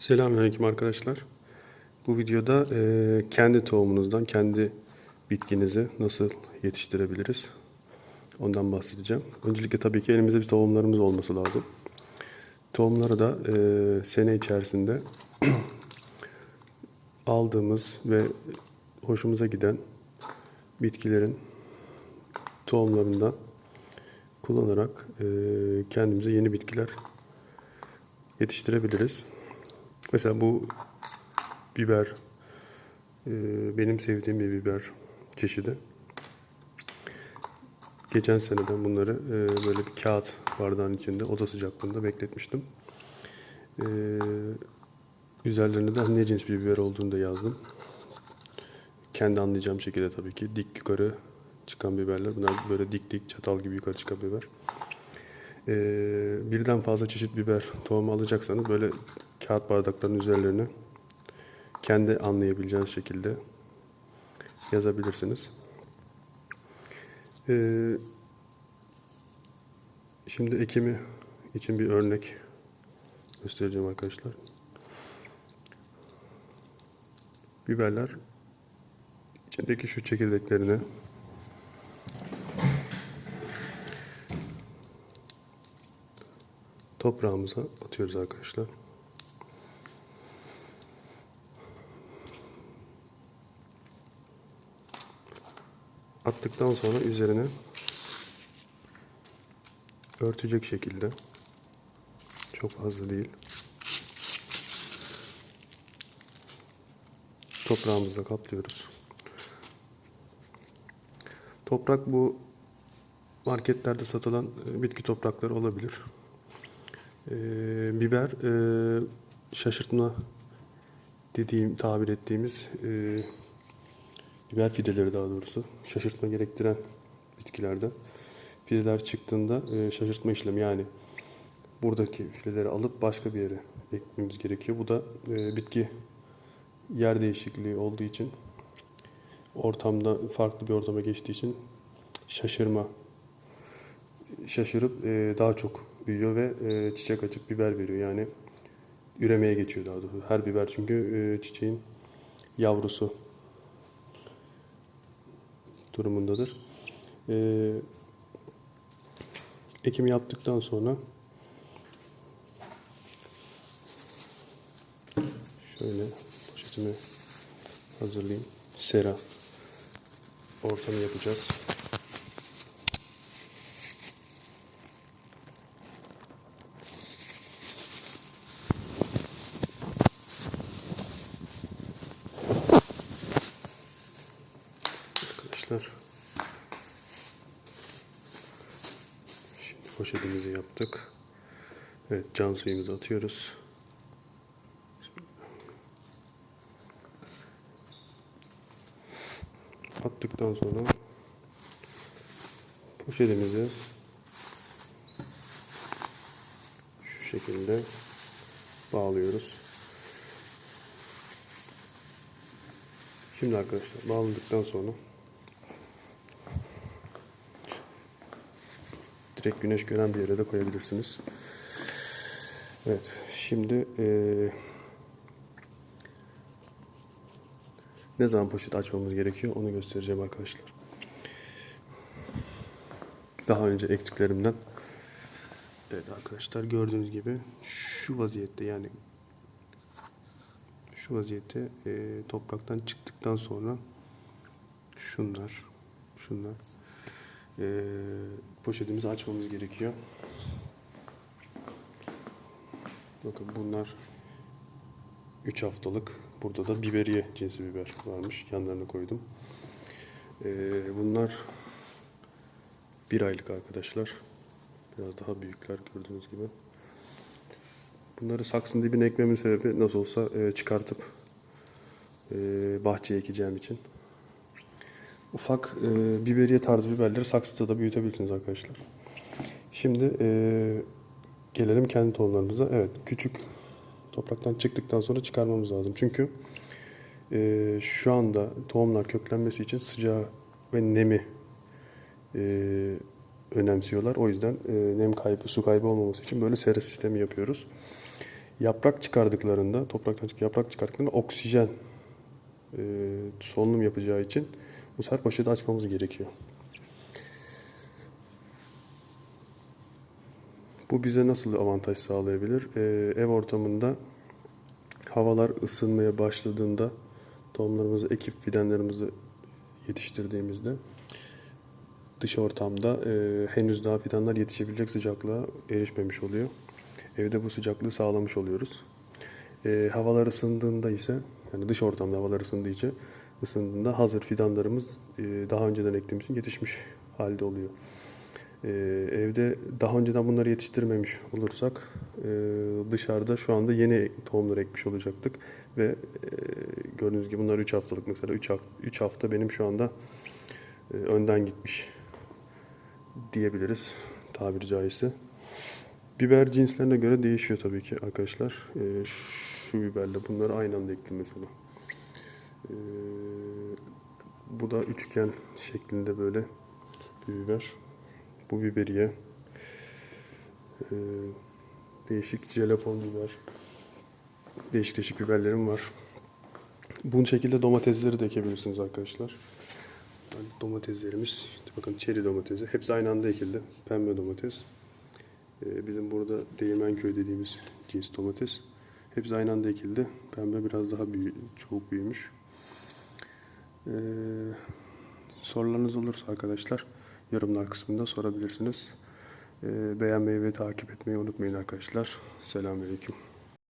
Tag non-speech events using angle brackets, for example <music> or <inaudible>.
Selamünaleyküm arkadaşlar. Bu videoda e, kendi tohumunuzdan kendi bitkinizi nasıl yetiştirebiliriz? Ondan bahsedeceğim. Öncelikle tabii ki elimizde bir tohumlarımız olması lazım. Tohumları da e, sene içerisinde <clears throat> aldığımız ve hoşumuza giden bitkilerin tohumlarından kullanarak e, kendimize yeni bitkiler yetiştirebiliriz. Mesela bu biber e, benim sevdiğim bir biber çeşidi. Geçen sene ben bunları e, böyle bir kağıt bardağın içinde oda sıcaklığında bekletmiştim. E, üzerlerine de ne cins bir biber olduğunu da yazdım. Kendi anlayacağım şekilde tabii ki dik yukarı çıkan biberler. Bunlar böyle dik dik çatal gibi yukarı çıkan biber. Birden fazla çeşit biber tohumu alacaksanız böyle kağıt bardakların üzerlerine kendi anlayabileceğiniz şekilde yazabilirsiniz. Ee, şimdi ekimi için bir örnek göstereceğim arkadaşlar. Biberler içindeki şu çekirdeklerini toprağımıza atıyoruz arkadaşlar. Attıktan sonra üzerine örtecek şekilde çok fazla değil. Toprağımızla kaplıyoruz. Toprak bu marketlerde satılan e, bitki toprakları olabilir. Ee, biber e, şaşırtma dediğim tabir ettiğimiz e, biber fideleri daha doğrusu şaşırtma gerektiren bitkilerden fideler çıktığında e, şaşırtma işlemi yani buradaki fideleri alıp başka bir yere ekmemiz gerekiyor. Bu da e, bitki yer değişikliği olduğu için ortamda farklı bir ortama geçtiği için şaşırma şaşırıp e, daha çok büyüyor ve çiçek açıp biber veriyor. Yani üremeye geçiyor daha doğrusu. Her biber çünkü çiçeğin yavrusu durumundadır. E, ekim yaptıktan sonra şöyle poşetimi hazırlayayım. Sera ortamı yapacağız. Arkadaşlar şimdi poşetimizi yaptık. Evet can suyumuzu atıyoruz. Attıktan sonra poşetimizi şu şekilde bağlıyoruz. Şimdi arkadaşlar bağladıktan sonra direkt güneş gören bir yere de koyabilirsiniz. Evet şimdi eee, ne zaman poşet açmamız gerekiyor onu göstereceğim arkadaşlar. Daha önce ektiklerimden Evet arkadaşlar gördüğünüz gibi şu vaziyette yani şu vaziyette e, topraktan çıktıktan sonra şunlar şunlar e, poşetimizi açmamız gerekiyor. Bakın bunlar 3 haftalık. Burada da biberiye cinsi biber varmış. Yanlarına koydum. E, bunlar bir aylık arkadaşlar. Biraz daha büyükler gördüğünüz gibi. Bunları saksının dibine ekmemin sebebi nasıl olsa e, çıkartıp e, bahçeye ekeceğim için. Ufak e, biberiye tarzı biberleri saksıda da büyütebilirsiniz arkadaşlar. Şimdi e, gelelim kendi tohumlarımıza. Evet küçük topraktan çıktıktan sonra çıkarmamız lazım. Çünkü e, şu anda tohumlar köklenmesi için sıcağı ve nemi e, önemsiyorlar. O yüzden e, nem kaybı, su kaybı olmaması için böyle sera sistemi yapıyoruz. yaprak çıkardıklarında, topraktan çık- yaprak çıkardıklarında oksijen e, solunum yapacağı için bu sefer poşeti açmamız gerekiyor. Bu bize nasıl avantaj sağlayabilir? Ee, ev ortamında havalar ısınmaya başladığında tohumlarımızı ekip fidanlarımızı yetiştirdiğimizde dış ortamda e, henüz daha fidanlar yetişebilecek sıcaklığa erişmemiş oluyor. Evde bu sıcaklığı sağlamış oluyoruz. E, havalar ısındığında ise yani dış ortamda havalar ısındıkça ısındığında hazır fidanlarımız e, daha önceden ektiğimiz yetişmiş halde oluyor. Ee, evde daha önceden bunları yetiştirmemiş olursak e, dışarıda şu anda yeni tohumları ekmiş olacaktık ve e, gördüğünüz gibi bunlar 3 haftalık mesela 3 hafta, 3 hafta benim şu anda e, önden gitmiş diyebiliriz tabiri caizse. Biber cinslerine göre değişiyor tabii ki arkadaşlar. E, şu biberle bunları aynı anda ektim mesela. E, bu da üçgen şeklinde böyle bir biber. Bu biberiye. Ee, değişik jelapon biber. Değişik değişik biberlerim var. Bu şekilde domatesleri de ekebilirsiniz arkadaşlar. Yani domateslerimiz, işte bakın çeri domatesi. Hepsi aynı anda ekildi. Pembe domates. Ee, bizim burada Değirmenköy dediğimiz cins domates. Hepsi aynı anda ekildi. Pembe biraz daha büyü, çok büyümüş. Ee, sorularınız olursa arkadaşlar yorumlar kısmında sorabilirsiniz. Ee, beğenmeyi ve takip etmeyi unutmayın arkadaşlar. Selamünaleyküm.